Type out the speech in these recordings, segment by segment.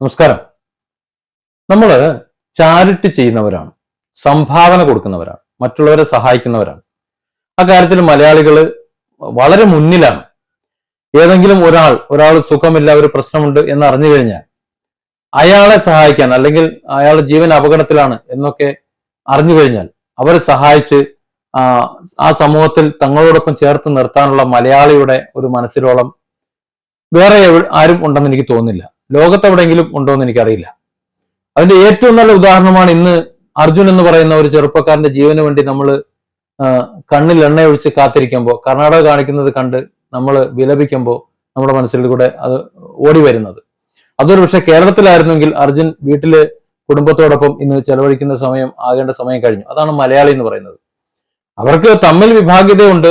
നമസ്കാരം. നമ്മൾ ചാരിറ്റി ചെയ്യുന്നവരാണ് സംഭാവന കൊടുക്കുന്നവരാണ് മറ്റുള്ളവരെ സഹായിക്കുന്നവരാണ്. ആ കാര്യത്തിൽ മലയാളികൾ വളരെ മുന്നിലാണ്. ഏതെങ്കിലും ഒരാൾ ഒരാൾ സുഖമില്ല ഒരു പ്രശ്നമുണ്ട് എന്ന് അറിഞ്ഞു കഴിഞ്ഞാൽ അയാളെ സഹായിക്കാൻ അല്ലെങ്കിൽ അയാളുടെ ജീവൻ അപകടത്തിലാണ് എന്നൊക്കെ അറിഞ്ഞു കഴിഞ്ഞാൽ അവരെ സഹായിച്ച് ആ സമൂഹത്തിൽ തങ്ങളോടൊപ്പം ചേർത്ത് നിർത്താനുള്ള മലയാളിയുടെ ഒരു മനസ്സിലോളം വേറെ ആരും ഉണ്ടെന്ന് എനിക്ക് തോന്നുന്നില്ല. ലോകത്തെവിടെയെങ്കിലും ഉണ്ടോ എന്ന് എനിക്കറിയില്ല. അതിന്റെ ഏറ്റവും നല്ല ഉദാഹരണമാണ് ഇന്ന് അർജുൻ എന്ന് പറയുന്ന ഒരു ചെറുപ്പക്കാരന്റെ ജീവന് വേണ്ടി നമ്മൾ കണ്ണിൽ എണ്ണയൊഴിച്ച് കാത്തിരിക്കുമ്പോൾ കർണാടക കാണിക്കുന്നത് കണ്ട് നമ്മൾ വിലപിക്കുമ്പോൾ നമ്മുടെ മനസ്സിൽ കൂടെ അത് ഓടി വരുന്നത്. അതൊരു പക്ഷെ കേരളത്തിലായിരുന്നെങ്കിൽ അർജുൻ വീട്ടിൽ കുടുംബത്തോടൊപ്പം ഇന്ന് ചെലവഴിക്കുന്ന സമയം ആകേണ്ട സമയം കഴിഞ്ഞു. അതാണ് മലയാളി എന്ന് പറയുന്നത്. അവർക്ക് തമ്മിൽ വിഭാഗ്യതയുണ്ട്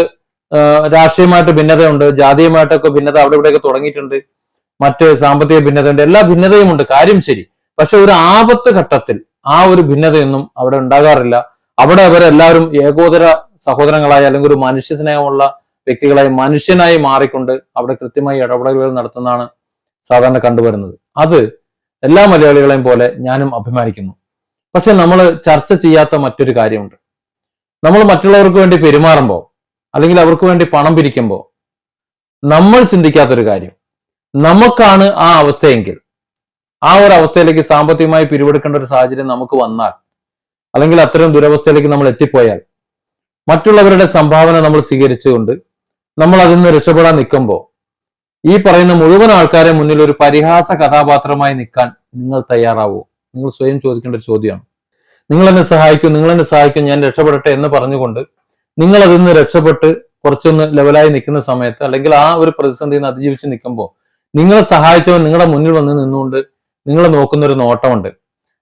രാഷ്ട്രീയമായിട്ട് ഭിന്നതയുണ്ട് ജാതീയമായിട്ടൊക്കെ ഭിന്നത അവിടെ ഇവിടെയൊക്കെ തുടങ്ങിയിട്ടുണ്ട്. മറ്റ് സാമ്പത്തിക ഭിന്നതയുണ്ട് എല്ലാ ഭിന്നതയും ഉണ്ട്. കാര്യം ശരി. പക്ഷെ ഒരു ആപത്ത് ഘട്ടത്തിൽ ആ ഒരു ഭിന്നതയൊന്നും അവിടെ ഉണ്ടാകാറില്ല. അവിടെ അവരെല്ലാവരും ഏകോദര സഹോദരങ്ങളായി അല്ലെങ്കിൽ ഒരു മനുഷ്യ സ്നേഹമുള്ള വ്യക്തികളായി മനുഷ്യനായി മാറിക്കൊണ്ട് അവിടെ കൃത്യമായി ഇടപെടലുകൾ നടത്തുന്നതാണ് സാധാരണ കണ്ടുവരുന്നത്. അത് എല്ലാ മലയാളികളെയും പോലെ ഞാനും അഭിമാനിക്കുന്നു. പക്ഷെ നമ്മൾ ചർച്ച ചെയ്യാത്ത മറ്റൊരു കാര്യമുണ്ട്. നമ്മൾ മറ്റുള്ളവർക്ക് വേണ്ടി പെരുമാറുമ്പോൾ അല്ലെങ്കിൽ അവർക്ക് വേണ്ടി പണം പിരിക്കുമ്പോൾ നമ്മൾ ചിന്തിക്കാത്തൊരു കാര്യം. നമുക്കാണ് ആ അവസ്ഥയെങ്കിൽ ആ ഒരു അവസ്ഥയിലേക്ക് സാമ്പത്തികമായി പിരിവെടുക്കേണ്ട ഒരു സാഹചര്യം നമുക്ക് വന്നാൽ അല്ലെങ്കിൽ അത്തരം ദുരവസ്ഥയിലേക്ക് നമ്മൾ എത്തിപ്പോയാൽ മറ്റുള്ളവരുടെ സംഭാവന നമ്മൾ സ്വീകരിച്ചുകൊണ്ട് നമ്മൾ അതിൽ നിന്ന് രക്ഷപ്പെടാൻ നിൽക്കുമ്പോൾ ഈ പറയുന്ന മുഴുവൻ ആൾക്കാരെ മുന്നിൽ ഒരു പരിഹാസ കഥാപാത്രമായി നിൽക്കാൻ നിങ്ങൾ തയ്യാറാവോ? നിങ്ങൾ സ്വയം ചോദിക്കേണ്ട ഒരു ചോദ്യമാണ്. നിങ്ങൾ എന്നെ സഹായിക്കും നിങ്ങൾ എന്നെ സഹായിക്കും ഞാൻ രക്ഷപ്പെടട്ടെ എന്ന് പറഞ്ഞുകൊണ്ട് നിങ്ങൾ അതിൽ നിന്ന് രക്ഷപ്പെട്ട് കുറച്ചൊന്ന് ലെവലായി നിൽക്കുന്ന സമയത്ത് അല്ലെങ്കിൽ ആ ഒരു പ്രതിസന്ധിയിൽ നിന്ന് അതിജീവിച്ച് നിൽക്കുമ്പോൾ നിങ്ങളെ സഹായിച്ചവൻ നിങ്ങളുടെ മുന്നിൽ വന്ന് നിന്നുകൊണ്ട് നിങ്ങളെ നോക്കുന്ന ഒരു നോട്ടമുണ്ട്.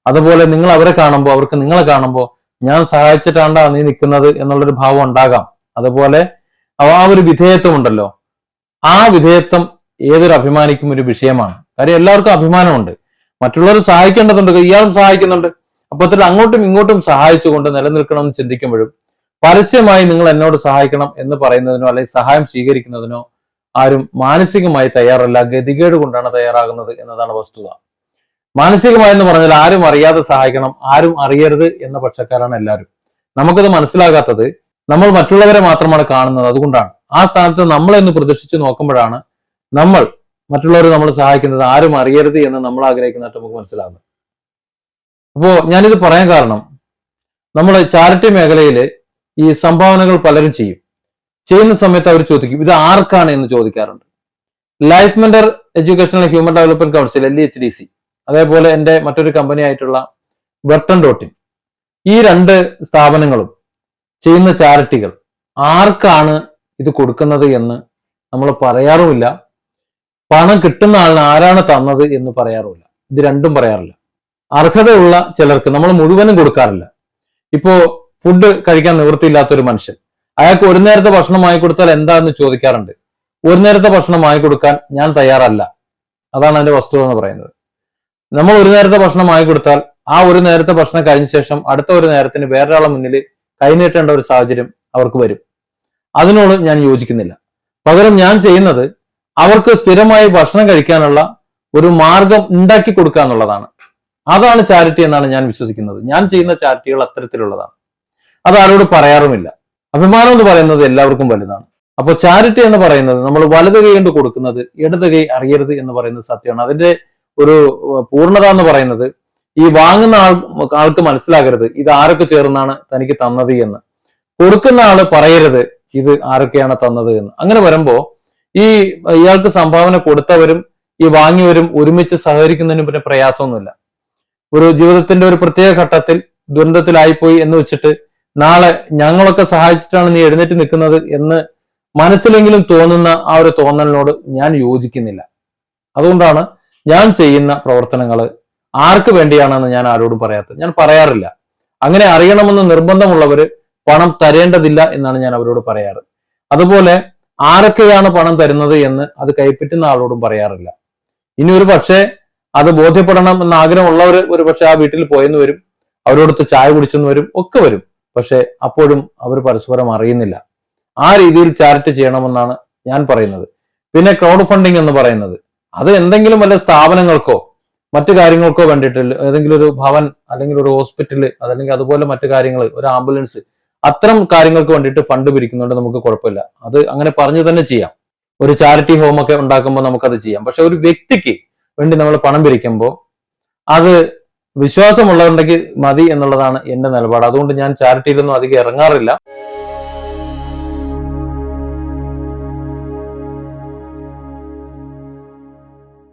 അതുപോലെ നിങ്ങൾ അവരെ കാണുമ്പോൾ അവർക്ക് നിങ്ങളെ കാണുമ്പോൾ ഞാൻ സഹായിച്ചിട്ടാണ്ടാ നീ നിൽക്കുന്നത് എന്നുള്ളൊരു ഭാവം ഉണ്ടാകാം. അതുപോലെ ആ ഒരു വിധേയത്വം ഉണ്ടല്ലോ. ആ വിധേയത്വം ഏതൊരു അഭിമാനിക്കും ഒരു വിഷയമാണ്. കാര്യം എല്ലാവർക്കും അഭിമാനമുണ്ട്. മറ്റുള്ളവർ സഹായിക്കേണ്ടതുണ്ട്. ഇയാളും സഹായിക്കുന്നുണ്ട്. അപ്പൊ അത്തരം അങ്ങോട്ടും ഇങ്ങോട്ടും സഹായിച്ചുകൊണ്ട് നിലനിൽക്കണം എന്ന് ചിന്തിക്കുമ്പോഴും പരസ്യമായി നിങ്ങൾ എന്നോട് സഹായിക്കണം എന്ന് പറയുന്നതിനോ അല്ലെങ്കിൽ സഹായം സ്വീകരിക്കുന്നതിനോ ആരും മാനസികമായി തയ്യാറല്ല. ഗതികേട് കൊണ്ടാണ് തയ്യാറാകുന്നത് എന്നതാണ് വസ്തുത. മാനസികമായി എന്ന് പറഞ്ഞാൽ ആരും അറിയാതെ സഹായിക്കണം ആരും അറിയരുത് എന്ന പക്ഷക്കാരാണ് എല്ലാവരും. നമുക്കത് മനസ്സിലാകാത്തത് നമ്മൾ മറ്റുള്ളവരെ മാത്രമാണ് കാണുന്നത് അതുകൊണ്ടാണ്. ആ സ്ഥാനത്ത് നമ്മളെന്ന് പ്രദർശിച്ച് നോക്കുമ്പോഴാണ് നമ്മൾ മറ്റുള്ളവരെ നമ്മൾ സഹായിക്കുന്നത് ആരും അറിയരുത് എന്ന് നമ്മൾ ആഗ്രഹിക്കുന്നതായിട്ട് നമുക്ക് മനസ്സിലാകുന്നത്. അപ്പോ ഞാനിത് പറയാൻ കാരണം നമ്മൾ ചാരിറ്റി മേഖലയിൽ ഈ സംഭാവനകൾ പലരും ചെയ്യും. ചെയ്യുന്ന സമയത്ത് അവർ ചോദിക്കും ഇത് ആർക്കാണ്? എന്ന് ചോദിക്കാറുണ്ട്. Life mentor educational human development council L H D C അതേപോലെ എന്റെ മറ്റൊരു കമ്പനി ആയിട്ടുള്ള ബർട്ടൺ ഡോട്ടിൻ ഈ രണ്ട് സ്ഥാപനങ്ങളും ചെയ്യുന്ന ചാരിറ്റികൾ ആർക്കാണ് ഇത് കൊടുക്കുന്നത് എന്ന് നമ്മൾ പറയാറുമില്ല. പണം കിട്ടുന്ന ആളിന് ആരാണ് തന്നത് എന്ന് പറയാറുമില്ല. ഇത് രണ്ടും പറയാറില്ല. അർഹതയുള്ള ചിലർക്ക് നമ്മൾ മുഴുവനും കൊടുക്കാറില്ല. ഇപ്പോ ഫുഡ് കഴിക്കാൻ നിവൃത്തിയില്ലാത്തൊരു മനുഷ്യൻ അയാൾക്ക് ഒരു നേരത്തെ ഭക്ഷണം വാങ്ങി കൊടുത്താൽ എന്താന്ന് ചോദിക്കാറുണ്ട്. ഒരു നേരത്തെ ഭക്ഷണം വാങ്ങി കൊടുക്കാൻ ഞാൻ തയ്യാറല്ല. അതാണ് അതിന്റെ വസ്തുത എന്ന് പറയുന്നത്. നമ്മൾ ഒരു നേരത്തെ ഭക്ഷണം വാങ്ങി കൊടുത്താൽ ആ ഒരു നേരത്തെ ഭക്ഷണം കഴിഞ്ഞ ശേഷം അടുത്ത ഒരു നേരത്തിന് വേറൊരാളെ മുന്നിൽ കൈനീട്ടേണ്ട ഒരു സാഹചര്യം അവർക്ക് വരും. അതിനോട് ഞാൻ യോജിക്കുന്നില്ല. പകരം ഞാൻ ചെയ്യുന്നത് അവർക്ക് സ്ഥിരമായി ഭക്ഷണം കഴിക്കാനുള്ള ഒരു മാർഗം ഉണ്ടാക്കി കൊടുക്കുക എന്നുള്ളതാണ്. അതാണ് ചാരിറ്റി എന്നാണ് ഞാൻ വിശ്വസിക്കുന്നത്. ഞാൻ ചെയ്യുന്ന ചാരിറ്റികൾ അത്തരത്തിലുള്ളതാണ്. അത് ആരോട് പറയാറുമില്ല. അഭിമാനം എന്ന് പറയുന്നത് എല്ലാവർക്കും വലുതാണ്. അപ്പോൾ ചാരിറ്റി എന്ന് പറയുന്നത് നമ്മൾ വലത് കൈ കൊണ്ട് കൊടുക്കുന്നത് ഇടത് കൈ അറിയരുത് എന്ന് പറയുന്നത് സത്യമാണ്. അതിന്റെ ഒരു പൂർണത എന്ന് പറയുന്നത് ഈ വാങ്ങുന്ന ആൾ ആൾക്ക് മനസ്സിലാകരുത് ഇത് ആരൊക്കെ ചേർന്നാണ് തനിക്ക് തന്നത് എന്ന്. കൊടുക്കുന്ന ആൾ പറയരുത് ഇത് ആരൊക്കെയാണ് തന്നത് എന്ന്. അങ്ങനെ വരുമ്പോ ഈ ഇയാൾക്ക് സംഭാവന കൊടുത്തവരും ഈ വാങ്ങിയവരും ഒരുമിച്ച് സഹകരിക്കുന്നതിന് പിന്നെ പ്രയാസമൊന്നുമില്ല. ഒരു ജീവിതത്തിന്റെ ഒരു പ്രത്യേക ഘട്ടത്തിൽ ദുരന്തത്തിലായിപ്പോയി എന്ന് വെച്ചിട്ട് നാളെ ഞങ്ങളൊക്കെ സഹായിച്ചിട്ടാണ് നീ എഴുന്നേറ്റ് നിൽക്കുന്നത് എന്ന് മനസ്സിലെങ്കിലും തോന്നുന്ന ആ ഒരു തോന്നലിനോട് ഞാൻ യോജിക്കുന്നില്ല. അതുകൊണ്ടാണ് ഞാൻ ചെയ്യുന്ന പ്രവർത്തനങ്ങൾ ആർക്ക് വേണ്ടിയാണെന്ന് ഞാൻ ആരോടും പറയാത്തത്. ഞാൻ പറയാറില്ല. അങ്ങനെ അറിയണമെന്ന് നിർബന്ധമുള്ളവര് പണം തരേണ്ടതില്ല എന്നാണ് ഞാൻ അവരോട് പറയാറ്. അതുപോലെ ആരൊക്കെയാണ് പണം തരുന്നത് എന്ന് അത് കൈപ്പറ്റുന്ന ആളോടും പറയാറില്ല. ഇനി ഒരു പക്ഷേ അത് ബോധ്യപ്പെടണം എന്ന ആഗ്രഹമുള്ളവർ ഒരു പക്ഷെ ആ വീട്ടിൽ പോയെന്ന് വരും. അവരോടൊത്ത് ചായ കുടിച്ചെന്ന് വരും. ഒക്കെ വരും. പക്ഷെ അപ്പോഴും അവർ പരസ്പരം അറിയുന്നില്ല. ആ രീതിയിൽ ചാരിറ്റി ചെയ്യണമെന്നാണ് ഞാൻ പറയുന്നത്. പിന്നെ ക്രൗഡ് ഫണ്ടിങ് എന്ന് പറയുന്നത്. അത് എന്തെങ്കിലും വല്ല സ്ഥാപനങ്ങൾക്കോ മറ്റു കാര്യങ്ങൾക്കോ വേണ്ടിയിട്ട് ഏതെങ്കിലും ഒരു ഭവൻ അല്ലെങ്കിൽ ഒരു ഹോസ്പിറ്റൽ അതല്ലെങ്കിൽ അതുപോലെ മറ്റു കാര്യങ്ങൾ ഒരു ആംബുലൻസ് അത്തരം കാര്യങ്ങൾക്ക് വേണ്ടിയിട്ട് ഫണ്ട് പിരിക്കുന്നുണ്ട് നമുക്ക് കുഴപ്പമില്ല. അത് അങ്ങനെ പറഞ്ഞു തന്നെ ചെയ്യാം. ഒരു ചാരിറ്റി ഹോം ഒക്കെ ഉണ്ടാക്കുമ്പോൾ നമുക്കത് ചെയ്യാം. പക്ഷെ ഒരു വ്യക്തിക്ക് വേണ്ടി നമ്മൾ പണം പിരിക്കുമ്പോൾ അത് വിശ്വാസമുള്ളവരുണ്ടെങ്കിൽ മതി എന്നുള്ളതാണ് എന്റെ നിലപാട്. അതുകൊണ്ട് ഞാൻ ചാരിറ്റിയിലൊന്നും അധികം ഇറങ്ങാറില്ല.